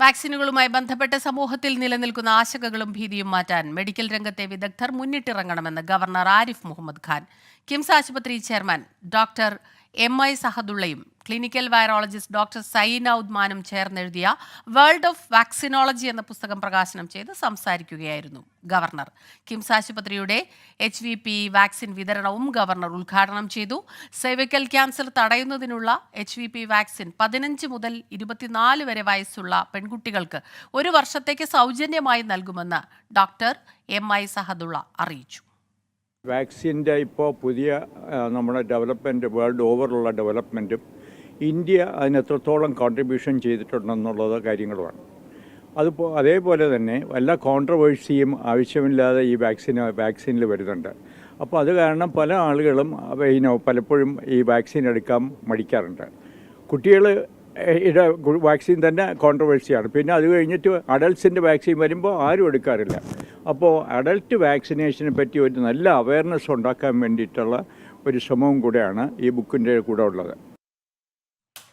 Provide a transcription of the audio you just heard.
വാക്സിനുകളുമായി ബന്ധപ്പെട്ട് സമൂഹത്തിൽ നിലനിൽക്കുന്ന ആശങ്കകളും ഭീതിയും മാറ്റാൻ മെഡിക്കൽ രംഗത്തെ വിദഗ്ധർ മുന്നിട്ടിറങ്ങണമെന്ന് ഗവർണർ ആരിഫ് മുഹമ്മദ് ഖാൻ. കിംസ് ആശുപത്രി ചെയർമാൻ ഡോക്ടർ എം ഐ സഹദുള്ളയും ക്ലിനിക്കൽ വൈറോളജിസ്റ്റ് ഡോക്ടർ സൈനൌദ് മാനും ചേർന്നെഴുതിയ വേൾഡ് ഓഫ് വാക്സിനോളജി എന്ന പുസ്തകം പ്രകാശനം ചെയ്ത് സംസാരിക്കുകയായിരുന്നു ഗവർണർ. കിംസ് ആശുപത്രിയുടെ എച്ച് വി പി വാക്സിൻ വിതരണവും ഗവർണർ ഉദ്ഘാടനം ചെയ്തു. സെവിക്കൽ ക്യാൻസർ തടയുന്നതിനുള്ള എച്ച് വി പി വാക്സിൻ പതിനഞ്ച് മുതൽ ഇരുപത്തിനാല് വരെ വയസ്സുള്ള പെൺകുട്ടികൾക്ക് ഒരു വർഷത്തേക്ക് സൗജന്യമായി നൽകുമെന്ന് ഡോക്ടർ എം ഐ സഹദുള്ള അറിയിച്ചു. വാക്സിന്റെ ഇപ്പോൾ പുതിയ നമ്മുടെ ഡെവലപ്മെന്റ് വേൾഡ് ഓവറുള്ള ഡെവലപ്മെന്റും ഇന്ത്യ അതിന് എത്രത്തോളം കോൺട്രിബ്യൂഷൻ ചെയ്തിട്ടുണ്ടെന്നുള്ളത് കാര്യങ്ങളുമാണ്. അതിപ്പോൾ അതേപോലെ തന്നെ വല്ല കോൺട്രവേഴ്സിയും ആവശ്യമില്ലാതെ ഈ വാക്സിന് വാക്സിനിൽ വരുന്നുണ്ട്. അപ്പോൾ അത് കാരണം പല ആളുകളും ഇനോ പലപ്പോഴും ഈ വാക്സിൻ എടുക്കാൻ മടിക്കാറുണ്ട്. കുട്ടികൾ വാക്സിൻ തന്നെ കോൺട്രവേഴ്സിയാണ് പിന്നെ അത് കഴിഞ്ഞിട്ട് അഡൽട്ട്സിന്റെ വാക്സിൻ വരുമ്പോൾ ആരും എടുക്കാറില്ല. അപ്പോൾ അഡൽട്ട് വാക്സിനേഷനെ പറ്റി ഒരു നല്ല അവയർനെസ് ഉണ്ടാക്കാൻ വേണ്ടിയിട്ടുള്ള ഒരു ശ്രമവും കൂടെയാണ് ഈ ബുക്കിന്റെ കൂടെ ഉള്ളത്.